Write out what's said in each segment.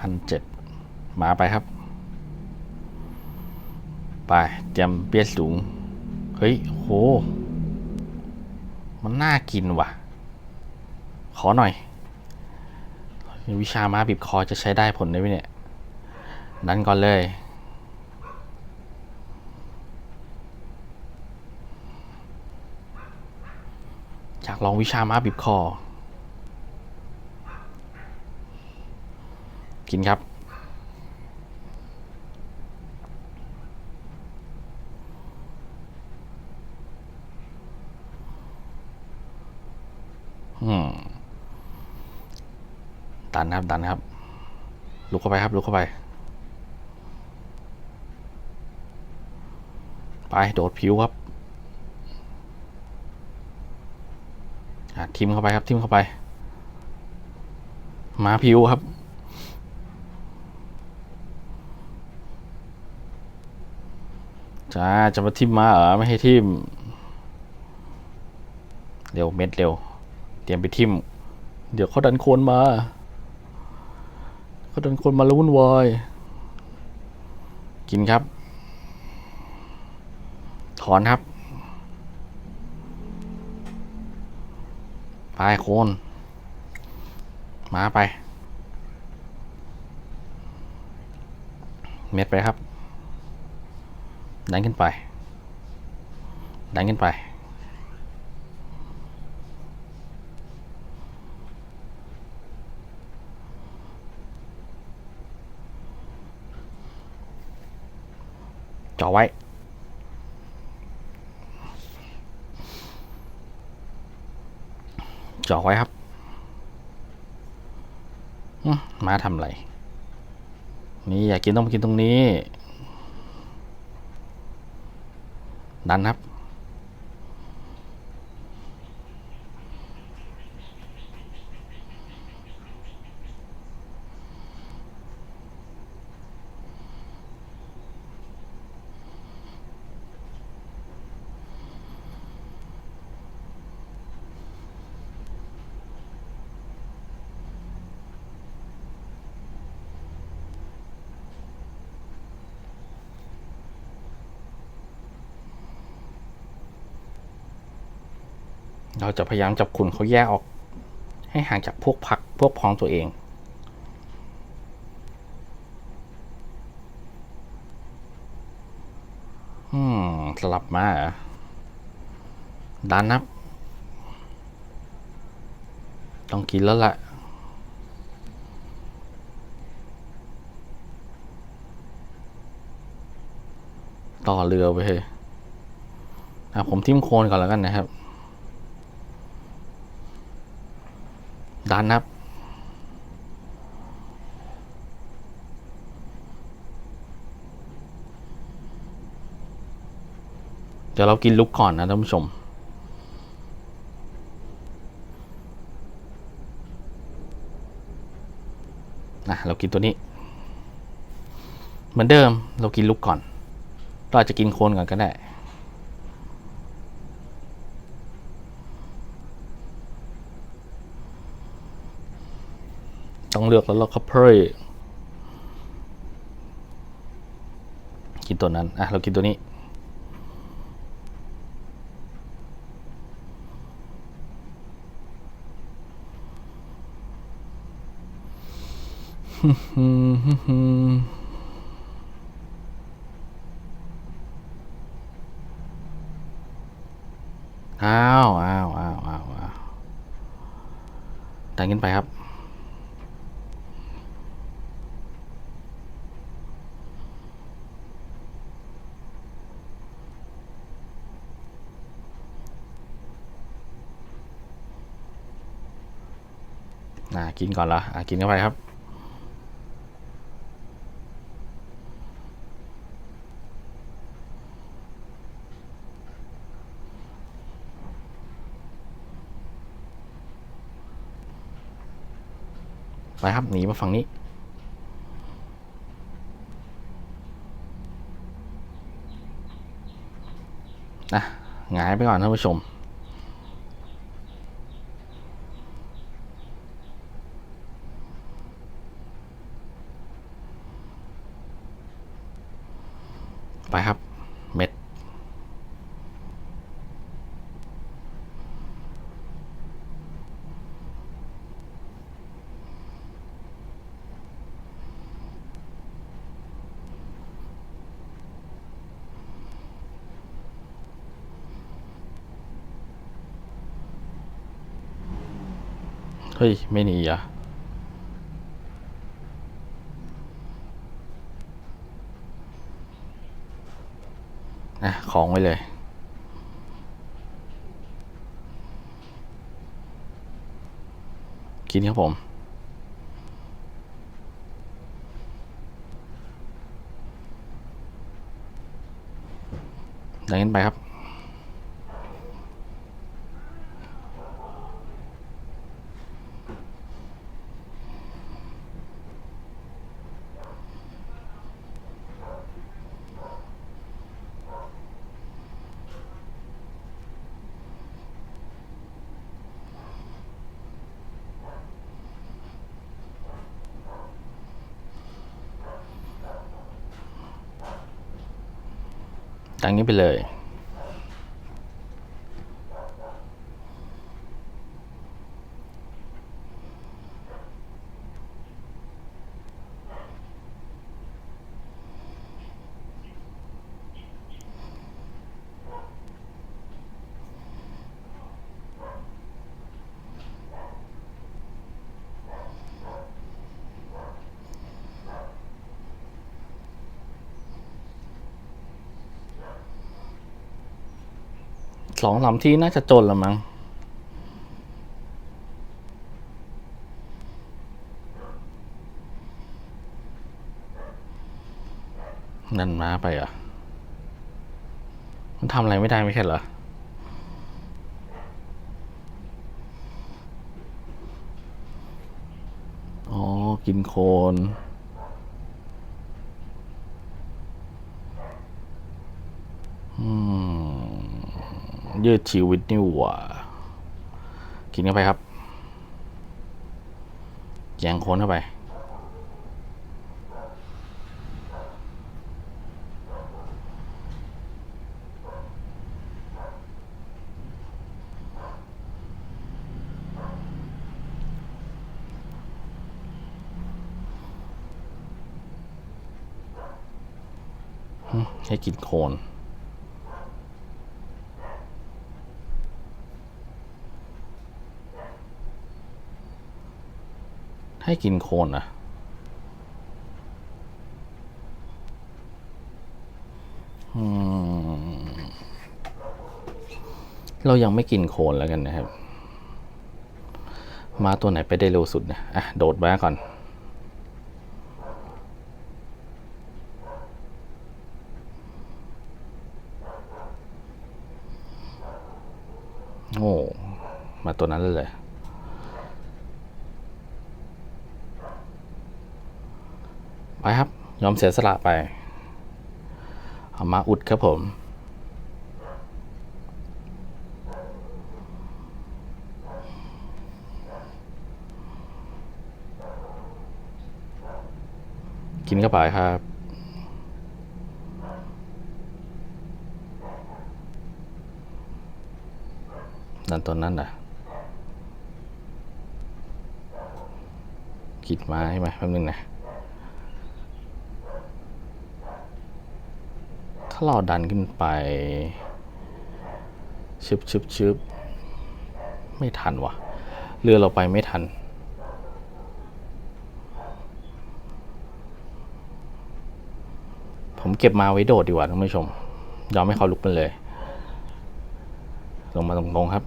พันเจ็ดมาไปครับ ไป เตรียมเบี้ยสูง เฮ้ย โห มันน่ากินว่ะ ขอหน่อย วิชาม้าบีบคอจะใช้ได้ผลได้ไหมเนี่ยดันก่อนเลยอยากลองวิชาม้าบีบคอ กินครับ อืม ดันครับ ดันครับ ลุกเข้าไปครับ ลุกเข้าไป ไป โดดผิวครับทิมเข้าไปครับทิมเข้าไปมาผิวครับ จ้าจะมาทิมมาเหรอไม่ให้ทิมเร็วเม็ดเร็ว เตรียมไปทิม เดี๋ยวเขาดันโคนมาเขาดันโคนมาแล้ววุ่นวายกินครับ ถอนครับไปโคนมาไป เม็ดไปครับ ดันขึ้นไป ดันขึ้นไป จ่อไว้ จ่อไว้ครับ มาทำอะไร นี่อยากกินต้องมากินตรงนี้ ดันครับ เราจะพยายามจับขุนเขาแยกออก ให้ห่างจากพวกพักพวกพ้องตัวเองอืมสลับมาดันนับ ต้องกินแล้วล่ะต่อเรือไปเลยอะผมทิ้มโคนก่อนแล้วกันนะครับ ดันครับ เดี๋ยวเรากินลุกก่อนนะท่านผู้ชมนะเรากินตัวนี้ เหมือนเดิมเรากินลุกก่อนเราอาจจะกินโคนก่อนก็ได้ ต้องเลือกแล้วเราก็เพลยกินตัวนั้น อะ เรากินตัวนี้อ้าวอ้าวอ้าวอ้าวอ้าวดันขึ้นไปครับ กินก่อนละอ่ากินเข้าไปครับ ไปครับ หนีมาฝั่งนี้นะหงายไปก่อนท่านผู้ชม ไปครับ เม็ด เฮ้ย ไม่หนีอะ นะของไว้เลย กินครับผมดังนั้นไปครับ ดังนี้ไปเลย สองสามที่น่าจะจนละมั้งนั่นมาไปเหรอะมันทำอะไรไม่ได้ไม่ใช่เหรอ อ๋อ กินโคน ยืดชีวิตนี่หว่ากินเข้าไปครับแยงโคนเข้าไป ให้กินโคน ให้กินโคนนะเรายังไม่กินโคนแล้วกันนะครับ มาตัวไหนไปได้เร็วสุดเนี่ยอะ โดดมาก่อน โอ้ มาตัวนั้นเลยเลย ไปครับ ยอมเสียสละไป เอามาอุดครับผม กินเข้าไปครับนั่นตัวนั้นน่ะคิดมาใช่ไหมแป๊บนึงนะาเราดันขึ้นไปชึบชึบชึบไม่ทันวะเรือเราไปไม่ทัน ผมเก็บมาไว้โดดดีกว่าท่านผู้ชม ยอมให้เขาลุกไปเลย ลงมาตรงๆครับ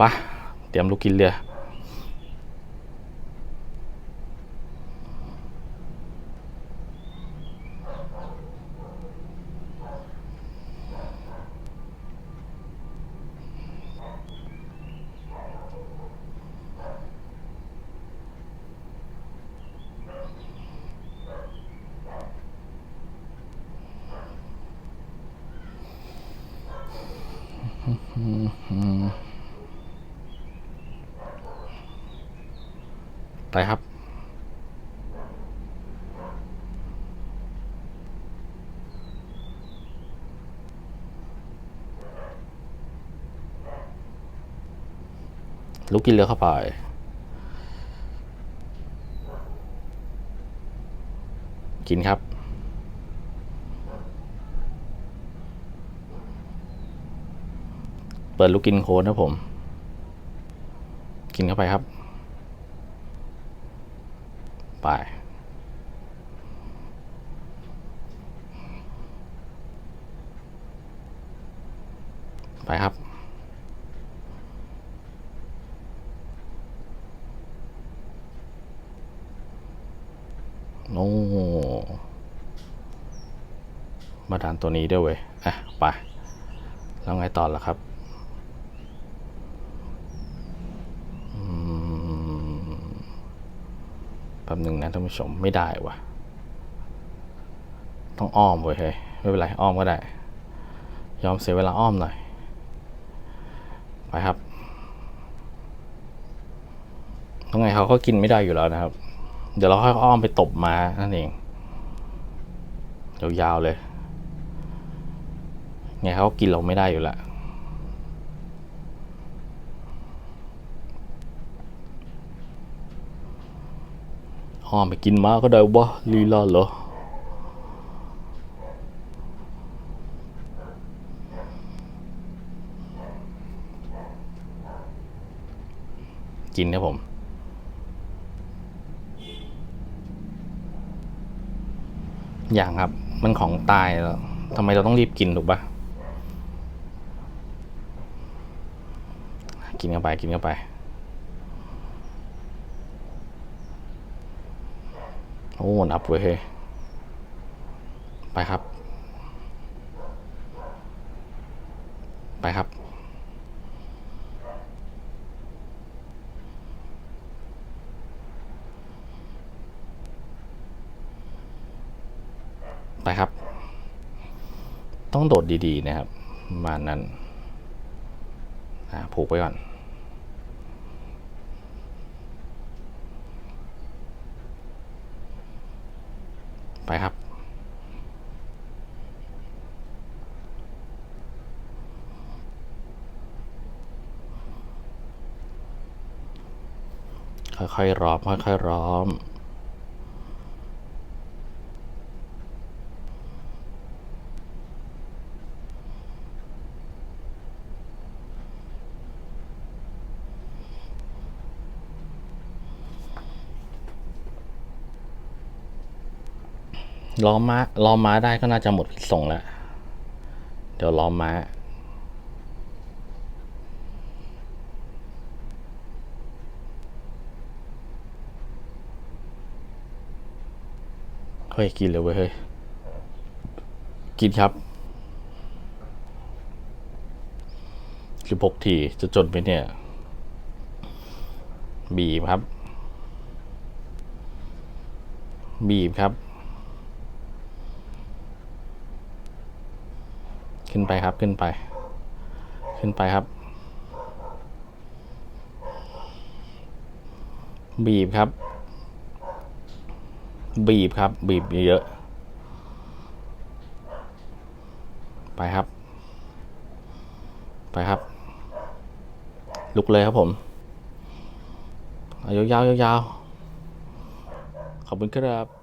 ปะเตรียมลูกกินเรือ ไปครับ ลุกกินเรือเข้าไปกินครับ เปิดลูกกินโคนนะผม กินเข้าไปครับ ไป ไปครับโอ้มาดันตัวนี้ด้วยเว้ย อะ ไป แล้วไงต่อล่ะครับ อืมแป๊บหนึ่งนะท่านผู้ชมไม่ได้วะต้องอ้อมเว้ยเฮ้ยไม่เป็นไรอ้อมก็ได้ ยอมเสียเวลาอ้อมหน่อย ไปครับยังไงเขาก็กินไม่ได้อยู่แล้วนะครับ เดี๋ยวเราค่อยอ้อมไปตบมานั่นเองยาวๆเลยไงเขาก็กินเราไม่ได้อยู่แล้ว อ้อมไปกินมาก็ได้วะลีลาเหรอกินครับผมอย่างครับ มันของตายแล้วทำไมเราต้องรีบกินถูกปะกินเข้าไปกินเข้าไป โอ้นับเว้ยเฮไปครับ ไปครับ ไปครับ ต้องโดดดีๆนะครับประมาณนั้นผูกไว้ก่อน ค่อยๆร้อมค่อยๆร้อม ล้อม้าล้อม้าได้ก็น่าจะหมดพิษส่งแล้ว เดี๋ยวล้อม้า ฮ้ยกินเลยเว้ยเฮ้ยกินครับสิบหกทีจะจนไปเนี่ย บีบครับ บีบครับขึ้นไปครับขึ้นไป ขึ้นไปครับ บีบครับ บีบครับ บีบเยอะๆไปครับ ไปครับ ลุกเลยครับผมอายาวๆยาวๆขอบคุณครับ